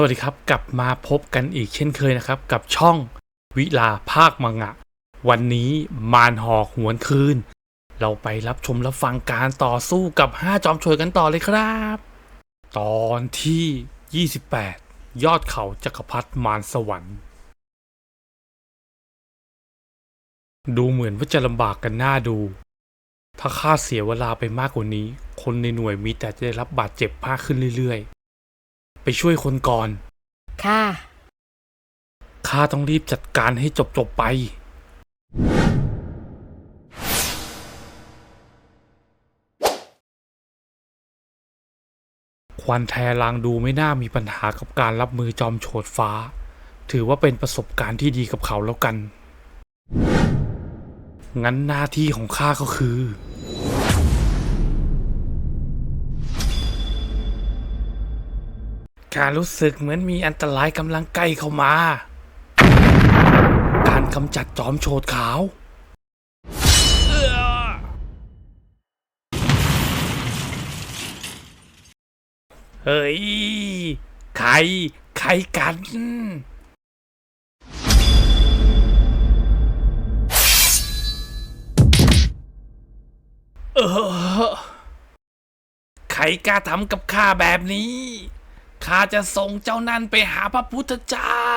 สวัสดีครับ กลับมาพบกันอีกเช่นเคยนะครับ กับช่องวิลาภาคมังงะ วันนี้มารหอกหวนคืน เราไปรับชมรับฟังการต่อสู้กับห้าจอมโชยกันต่อเลยครับ ตอนที่ 28 ยอดเขาจักรพรรดิมารสวรรค์ ดูเหมือนว่าจะลำบากกันหน้าดู ถ้าข้าเสียเวลาไปมากกว่านี้ คนในหน่วยมีแต่จะได้รับบาดเจ็บมากขึ้นเรื่อยๆ ไปช่วยคนก่อน ค่ะ ข้าต้องรีบจัดการให้จบจบๆไป ควันแทลางดูไม่น่ามีปัญหากับการรับมือจอมโฉดฟ้า ถือว่าเป็นประสบการณ์ที่ดีกับเขาแล้วกัน งั้นหน้าที่ของข้าก็คือ การรู้สึกเหมือนมีอันตรายกำลังใกล้เข้ามา การกำจัดจอมโฉดขาวเอื้อเฮ้ย ใคร ใครกัน เออ ใครกล้าทำกับข้าแบบนี้ ข้าจะส่งเจ้านั่นไปหาพระพุทธเจ้า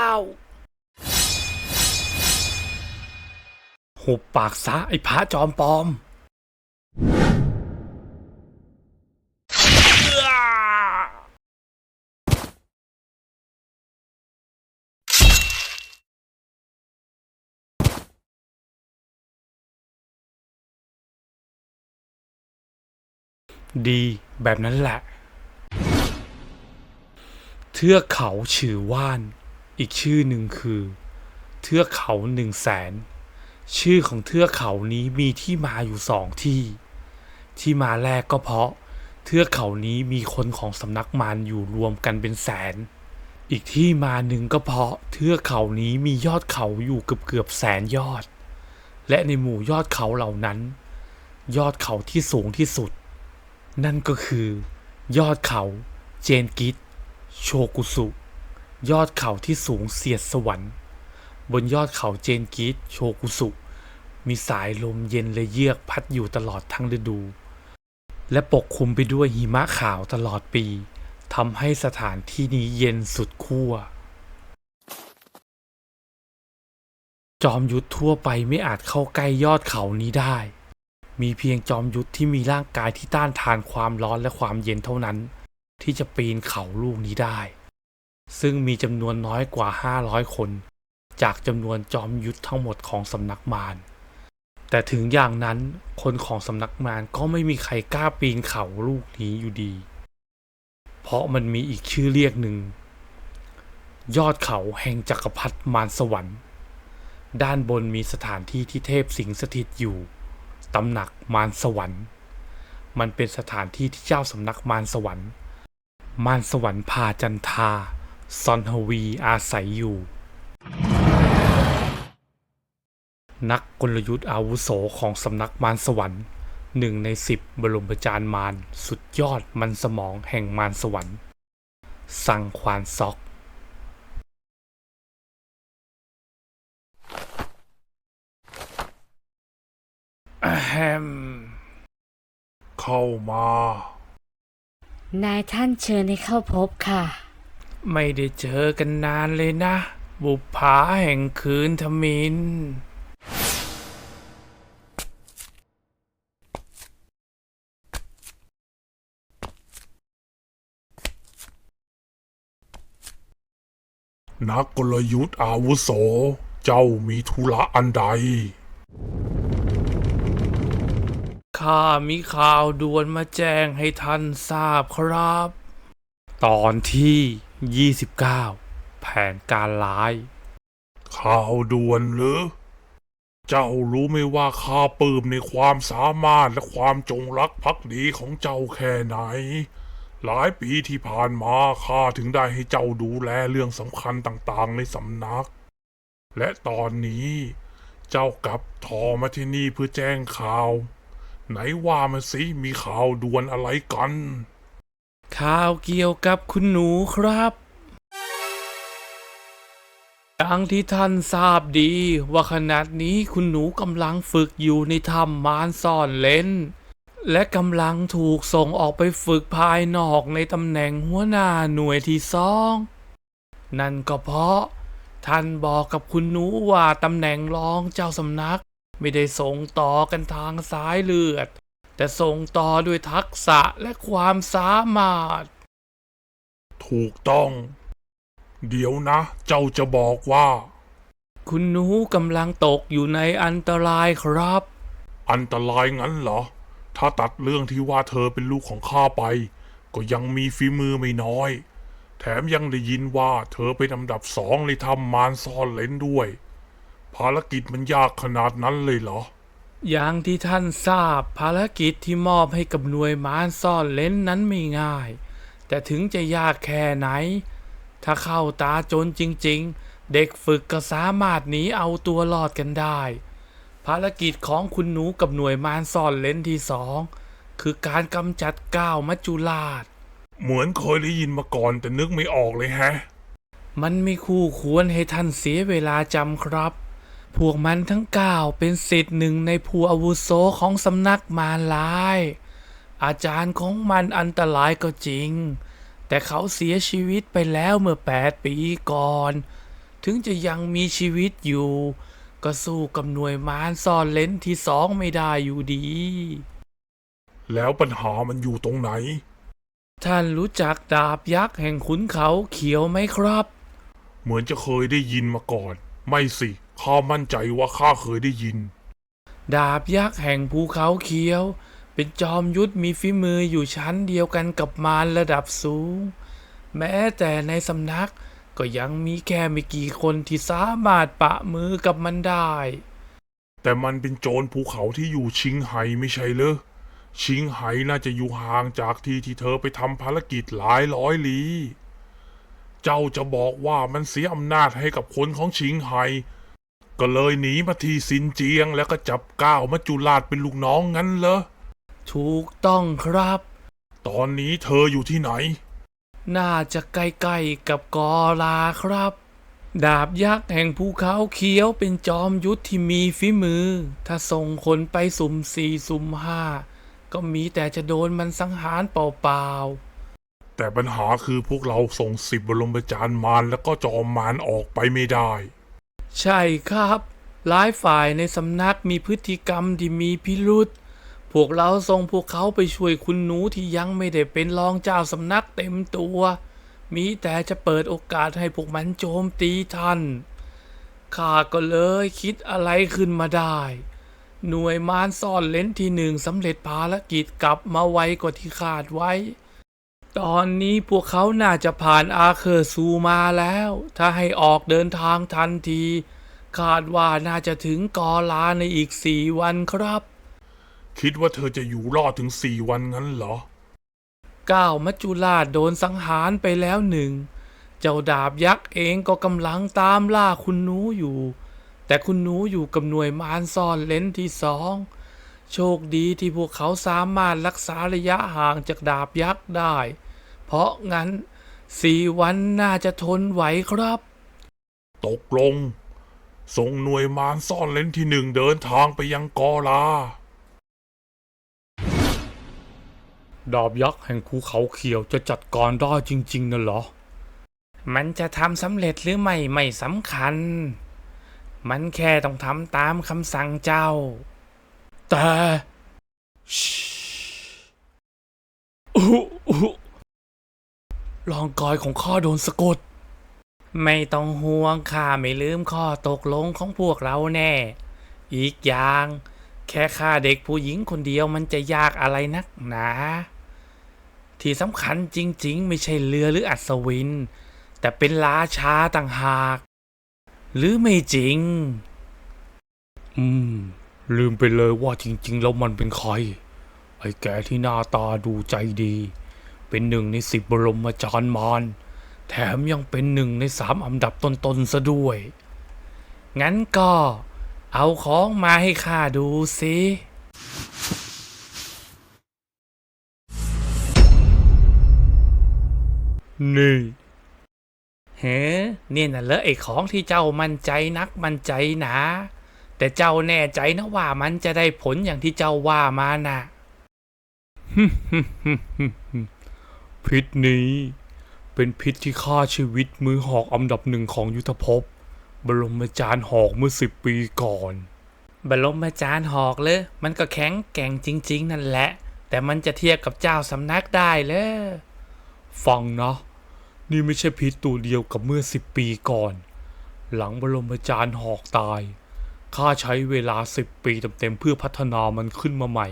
หุบปากซะไอ้พระจอมปลอม ดีแบบนั้นแหละ เทือกเขาฉือว่าน อีกชื่อหนึ่งคือ เทือกเขาหนึ่งแสน ชื่อของเทือกเขานี้มีที่มาอยู่สองที่ ที่มาแรกก็เพราะ เทือกเขานี้มีคนของสำนักมารอยู่รวมกันเป็นแสน อีกที่มาหนึ่งก็เพราะ เทือกเขานี้มียอดเขาอยู่เกือบเกือบๆแสนยอด และในหมู่ยอดเขาเหล่านั้น ยอดเขาที่สูงที่สุด นั่นก็คือ ยอดเขาเจนกิต โชกุสุ ยอดเขาที่สูงเสียดสวรรค์ บนยอดเขาเจนกิตโชกุสุ มีสายลมเย็นและเยือกพัดอยู่ตลอดทั้งฤดู และปกคลุมไปด้วยหิมะขาวตลอดปีทำให้สถานที่นี้เย็นสุดขั้ว จอมยุทธทั่วไปไม่อาจเข้าใกล้ยอดเขานี้ได้ มีเพียงจอมยุทธที่มีร่างกายที่ต้านทานความร้อนและความเย็นเท่านั้น ที่จะปีนเขาลูกนี้ได้ ซึ่งมีจำนวนน้อยกว่า 500 คน จากจำนวนจอมยุทธทั้งหมดของสำนักมารแต่ถึงอย่างนั้นคนของสำนักมารก็ไม่มีใครกล้าปีนเขาลูกนี้อยู่ดี เพราะมันมีอีกชื่อเรียกหนึ่ง ยอดเขาแห่งจักรพรรดิมารสวรรค์ ด้านบนมีสถานที่ที่เทพสิงสถิตอยู่ตำหนักมารสวรรค์ มันเป็นสถานที่ที่เจ้าสำนักมารสวรรค์ มารสวรรค์พาจันทา ซอนฮวีอาศัยอยู่ นักกลยุทธ์อาวุโสของสำนักมารสวรรค์หนึ่งในสิบบรมจารย์มารสุดยอดมันสมองแห่งมารสวรรค์ สังควานซอกอะแฮมเข้ามา นายท่านเชิญให้เข้าพบค่ะ ไม่ได้เจอกันนานเลยนะ บุปผาแห่งคืนทมิน นักกลยุทธ์อาวุโส เจ้ามีธุระอันใด ข้ามีข่าวด่วนมาแจ้งให้ท่านทราบครับ ตอนที่ 29 แผนการร้าย ข่าวด่วนหรือ เจ้ารู้ไหมว่าข้าปลื้มในความสามารถและความจงรักภักดีของเจ้าแค่ไหน หลายปีที่ผ่านมาข้าถึงได้ให้เจ้าดูแลเรื่องสำคัญต่างๆ ในสำนัก และตอนนี้ เจ้ากลับทอมาที่นี่เพื่อแจ้งข่าว ไหนว่ามาสิมีข่าวด่วนอะไรกัน ข่าวเกี่ยวกับคุณหนูครับดังที่ท่านทราบดี ว่าขณะนี้คุณหนูกำลังฝึกอยู่ในถ้ำมารซ่อนเลนและกำลังถูกส่งออกไปฝึกภายนอกในตำแหน่งหัวหน้าหน่วยที่สองนั่นก็เพราะ ท่านบอกกับคุณหนูว่าตำแหน่งรองเจ้าสำนัก ไม่ได้ส่งต่อกันทางสายเลือด แต่ส่งต่อด้วยทักษะและความสามารถ ถูกต้อง เดี๋ยวนะ เจ้าจะบอกว่า คุณหนูกำลังตกอยู่ในอันตรายครับ อันตรายงั้นเหรอ ถ้าตัดเรื่องที่ว่าเธอเป็นลูกของข้าไป ก็ยังมีฝีมือไม่น้อย แถมยังได้ยินว่าเธอเป็นอันดับสองในทำมารซ่อนเลนด้วย ภารกิจมันยากขนาดนั้นเลยเหรอ อย่างที่ท่านทราบภารกิจที่มอบให้กับหน่วยมารซ่อนเลนนั้นไม่ง่าย แต่ถึงจะยากแค่ไหน ถ้าเข้าตาจนจริง ๆ เด็กฝึกก็สามารถหนีเอาตัวรอดกันได้ ภารกิจของคุณหนูกับหน่วยมารซ่อนเลนที่สองคือการกำจัดก้าวมัจจุราช เหมือนเคยได้ยินมาก่อนแต่นึกไม่ออกเลยแฮะ มันไม่คู่ควรให้ท่านเสียเวลาจำครับ พวกมันทั้งเก้าเป็นสิทธิ์หนึ่งในผู้อาวุโสของสำนักมารลาย อาจารย์ของมันอันตรายก็จริง แต่เขาเสียชีวิตไปแล้วเมื่อแปดปีก่อน ถึงจะยังมีชีวิตอยู่ ก็สู้กับหน่วยมารซ่อนเลนที่สองไม่ได้อยู่ดี แล้วปัญหามันอยู่ตรงไหน ท่านรู้จักดาบยักษ์แห่งขุนเขาเขียวไหมครับ เหมือนจะเคยได้ยินมาก่อน ไม่สิ ข้ามั่นใจว่าข้าเคยได้ยิน ดาบยักษ์แห่งภูเขาเขียว เป็นจอมยุทธมีฝีมืออยู่ชั้นเดียวกันกับมารระดับสูง แม้แต่ในสำนักก็ยังมีแค่ไม่กี่คนที่สามารถปะมือกับมันได้ แต่มันเป็นโจรภูเขาที่อยู่ชิงไห่ไม่ใช่เหรอชิงไห่น่าจะอยู่ห่างจากที่ที่เธอไปทำภารกิจหลายร้อยลี้ เจ้าจะบอกว่ามันเสียอำนาจให้กับคนของชิงไห่ ก็เลยหนีมาที่ซินเจียงแล้วก็จับก้าวมัจจุราชเป็นลูกน้องงั้นเหรอ ถูกต้องครับ ตอนนี้เธออยู่ที่ไหน น่าจะใกล้ๆกับกอลาครับ ดาบยักษ์แห่งภูเขาเขียวเป็นจอมยุทธที่มีฝีมือ ถ้าส่งคนไปสุ่มสี่สุ่มห้าก็มีแต่จะโดนมันสังหารเปล่าๆ แต่ปัญหาคือพวกเราส่งสิบบรมจารย์มารแล้วก็จอมมารออกไปไม่ได้ ใช่ครับ หลายฝ่ายในสำนักมีพฤติกรรมที่มีพิรุษพวกเราส่งพวกเขาไปช่วยคุณหนูที่ยังไม่ได้เป็นรองเจ้าสำนักเต็มตัว มีแต่จะเปิดโอกาสให้พวกมันโจมตีท่าน ข้าก็เลยคิดอะไรขึ้นมาได้ หน่วยมารซ่อนเลนที่หนึ่งสำเร็จภารกิจกลับมาไวกว่าที่คาดไว้ ตอนนี้พวกเขาน่าจะผ่านอาเคอร์ซูมาแล้ว ถ้าให้ออกเดินทางทันที คาดว่าน่าจะถึงกอลาในอีกสี่วันครับ คิดว่าเธอจะอยู่รอดถึงสี่วันงั้นเหรอก้าวมัจจุราชโดนสังหารไปแล้วหนึ่ง เจ้าดาบยักษ์เองก็กำลังตามล่าคุณหนูอยู่ แต่คุณหนูอยู่กับหน่วยมารซ่อนเลนที่สอง โชคดีที่พวกเขาสามารถรักษาระยะห่างจากดาบยักษ์ได้ เพราะงั้นสี่วันน่าจะทนไหวครับ ตกลง ส่งหน่วยมารซ่อนเลนที่หนึ่งเดินทางไปยังกอลา ดาบยักษ์แห่งภูเขาเขียวจะจัดการได้จริง ๆนะเหรอ มันจะทำสำเร็จหรือไม่ไม่สำคัญ มันแค่ต้องทำตามคำสั่งเจ้า แต่ชิอุอุ ร่างกายของข้าโดนสะกด ไม่ต้องห่วงข้าไม่ลืมข้อตกลงของพวกเราแน่ อีกอย่าง แค่ฆ่าเด็กผู้หญิงคนเดียวมันจะยากอะไรนักหนาที่สำคัญจริง ๆ ไม่ใช่เรือหรืออัศวิน แต่เป็นราช้าต่างหาก หรือไม่จริง อืม ลืมไปเลยว่าจริง ๆ แล้วมันเป็นใคร ไอ้แกที่หน้าตาดูใจดี เป็นหนึ่งในสิบบรมจารย์มารแถมยังเป็นหนึ่งในสามอันดับต้นๆซะด้วย งั้นก็เอาของมาให้ข้าดูสินี่เฮ้เนี่ยน่ะเลอะไอ้ของที่เจ้ามั่นใจนักมั่นใจหนาแต่เจ้าแน่ใจนะว่ามันจะได้ผลอย่างที่เจ้าว่ามาน่ะ พิษนี้เป็นพิษที่ฆ่าชีวิตมือหอกอันดับหนึ่งของยุทธภพ บรมจารย์หอกเมื่อสิบปีก่อน บรมจารย์หอกเลย มันก็แข็งแกร่งจริง ๆ นั่นแหละ แต่มันจะเทียบกับเจ้าสำนักได้เลยฟังนะ นี่ไม่ใช่พิษตัวเดียวกับเมื่อสิบปีก่อน หลังบรมจารย์หอกตาย ข้าใช้เวลาสิบปีเต็มๆเพื่อพัฒนามันขึ้นมาใหม่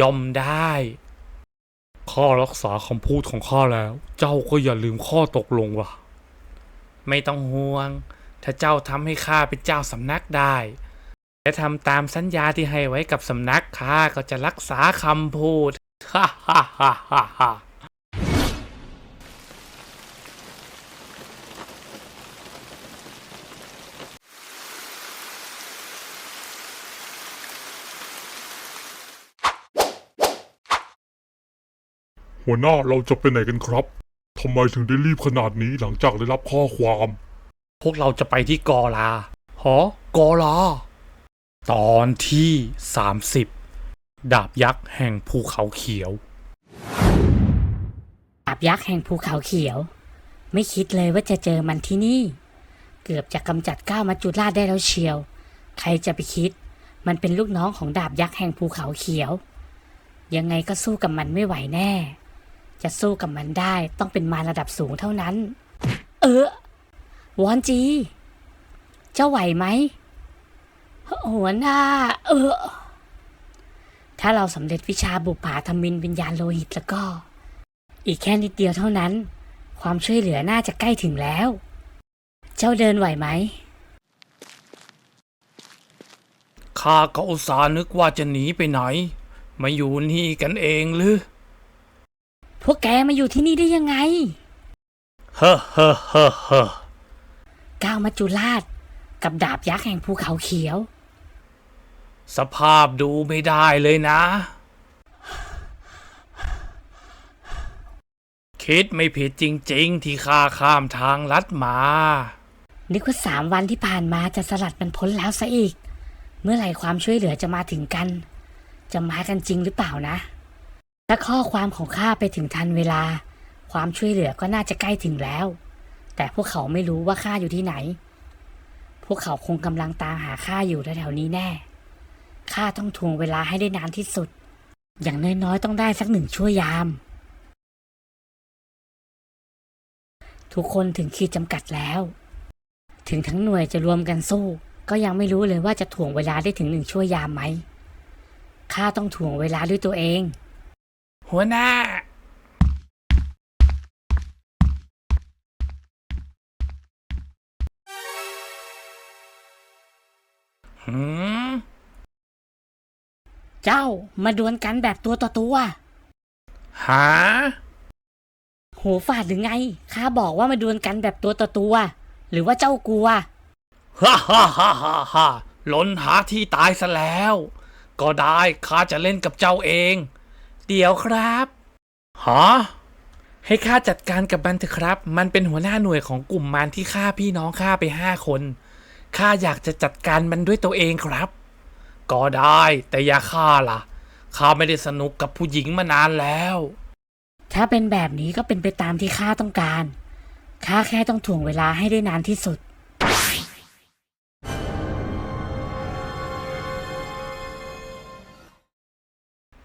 ย่อมได้ ข้ารักษาคำพูดของข้าแล้ว เจ้าก็อย่าลืมข้อตกลงว่ะ ไม่ต้องห่วง ถ้าเจ้าทำให้ข้าเป็นเจ้าสำนักได้ และทำตามสัญญาที่ให้ไว้กับสำนักข้าก็จะรักษาคำพูดฮ่าฮ่าฮ่าฮ่า หัวหน้าเราจะไปไหนกันครับทำไมถึงได้รีบขนาดนี้หลังจากได้รับข้อความ พวกเราจะไปที่กอลาหอกอลา ตอนที่ 30 ดาบยักษ์แห่งภูเขาเขียว ดาบยักษ์แห่งภูเขาเขียว ไม่คิดเลยว่าจะเจอมันที่นี่ เกือบจะกำจัดก้าวมาจุราชได้แล้วเชียว ใครจะไปคิด มันเป็นลูกน้องของดาบยักษ์แห่งภูเขาเขียว ยังไงก็สู้กับมันไม่ไหวแน่ จะสู้กับมันได้ต้องเป็นมารระดับสูงเท่านั้น เออ วอนจี เจ้าไหวไหมหัวหน้า เออ ถ้าเราสำเร็จวิชาบุปผาธรรมินวิญญาณโลหิตแล้วก็ อีกแค่นิดเดียวเท่านั้น ความช่วยเหลือน่าจะใกล้ถึงแล้ว เจ้าเดินไหวไหมข้าก็อุตส่าห์นึกว่าจะหนีไปไหน มาอยู่นี่กันเองหรือ พวกแกมาอยู่ที่นี่ได้ยังไงเฮ้อเฮ้อเฮ้อเฮ้อก้าวมัจจุราช กับดาบยักษ์แห่งภูเขาเขียว สภาพดูไม่ได้เลยนะ คิดไม่ผิดจริง ๆ ที่ข้าข้ามทางลัดมา นึกว่าสามวันที่ผ่านมาจะสลัดมันพ้นแล้วซะอีก เมื่อไหร่ความช่วยเหลือจะมาถึงกัน จะมากันจริงหรือเปล่านะ ถ้าข้อความของข้าไปถึงทันเวลา ความช่วยเหลือก็น่าจะใกล้ถึงแล้ว แต่พวกเขาไม่รู้ว่าข้าอยู่ที่ไหน พวกเขาคงกำลังตามหาข้าอยู่แถวๆนี้แน่ข้าต้องทวงเวลาให้ได้นานที่สุด อย่างน้อยๆต้องได้สักหนึ่งชั่วยาม ทุกคนถึงขีดจำกัดแล้ว ถึงทั้งหน่วยจะรวมกันสู้ ก็ยังไม่รู้เลยว่าจะถ่วงเวลาได้ถึงหนึ่งชั่วยามไหมข้าต้องถ่วงเวลาด้วยตัวเอง หัวหน้า หืม เจ้ามาดวลกันแบบตัวต่อตัว หา หูฝาดหรือไง ข้าบอกว่ามาดวลกันแบบตัวต่อตัว หรือว่าเจ้ากลัว ฮ่าฮ่าฮ่าฮ่าฮ่าหล้นหาที่ตายซะแล้ว ก็ได้ข้าจะเล่นกับเจ้าเอง เดี๋ยวครับฮะให้ข้าจัดการกับมันเถอะครับ มันเป็นหัวหน้าหน่วยของกลุ่มมารที่ฆ่าพี่น้องข้าไปห้าคนข้าอยากจะจัดการมันด้วยตัวเองครับ ก็ได้แต่อย่าฆ่าล่ะข้าไม่ได้สนุกกับผู้หญิงมานานแล้ว ถ้าเป็นแบบนี้ก็เป็นไปตามที่ข้าต้องการข้าแค่ต้องถ่วงเวลาให้ได้นานที่สุด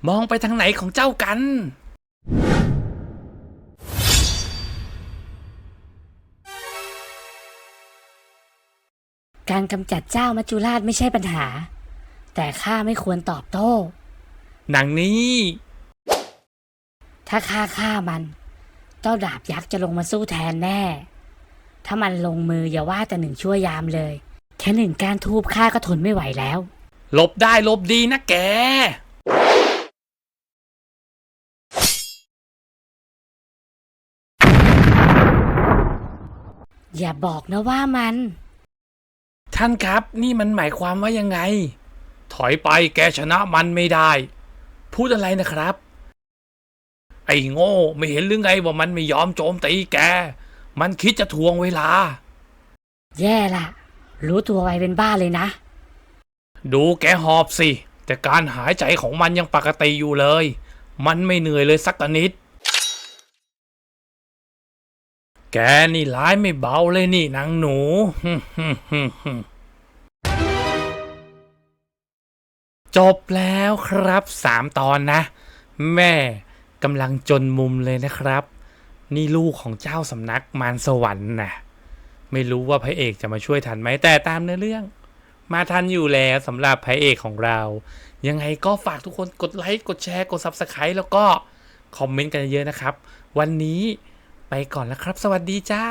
มองไปทางไหนของเจ้ากัน การกำจัดเจ้ามัจจุราชไม่ใช่ปัญหา แต่ข้าไม่ควรตอบโต้ หนังนี้ ถ้าข้าฆ่ามันเจ้าดาบยักษ์จะลงมาสู้แทนแน่ ถ้ามันลงมืออย่าว่าแต่หนึ่งชั่วยามเลย แค่หนึ่งการทูบข้าก็ทนไม่ไหวแล้ว หลบได้หลบดีนะแก อย่าบอกนะว่ามัน ท่านครับ นี่มันหมายความว่ายังไง ถอยไปแกชนะมันไม่ได้ พูดอะไรนะครับ ไอ้โง่ไม่เห็นหรือไงว่ามันไม่ยอมโจมตีแก มันคิดจะทวงเวลา แย่ละรู้ตัวไวเป็นบ้าเลยนะ ดูแกหอบสิ แต่การหายใจของมันยังปกติอยู่เลย มันไม่เหนื่อยเลยสักนิด แกนี่ร้ายไม่เบาเลยนี่นางหนูจบแล้วครับสามตอนนะ แม่กำลังจนมุมเลยนะครับ นี่ลูกของเจ้าสำนักมารสวรรค์นะไม่รู้ว่าพระเอกจะมาช่วยทันไหมแต่ตามเนื้อเรื่อง มาทันอยู่แล้วสำหรับพระเอกของเรา ยังไงก็ฝากทุกคนกดไลค์กดแชร์กด Subscribe แล้วก็คอมเมนต์กันเยอะนะครับ วันนี้ ไปก่อนแล้วครับ สวัสดีจ้า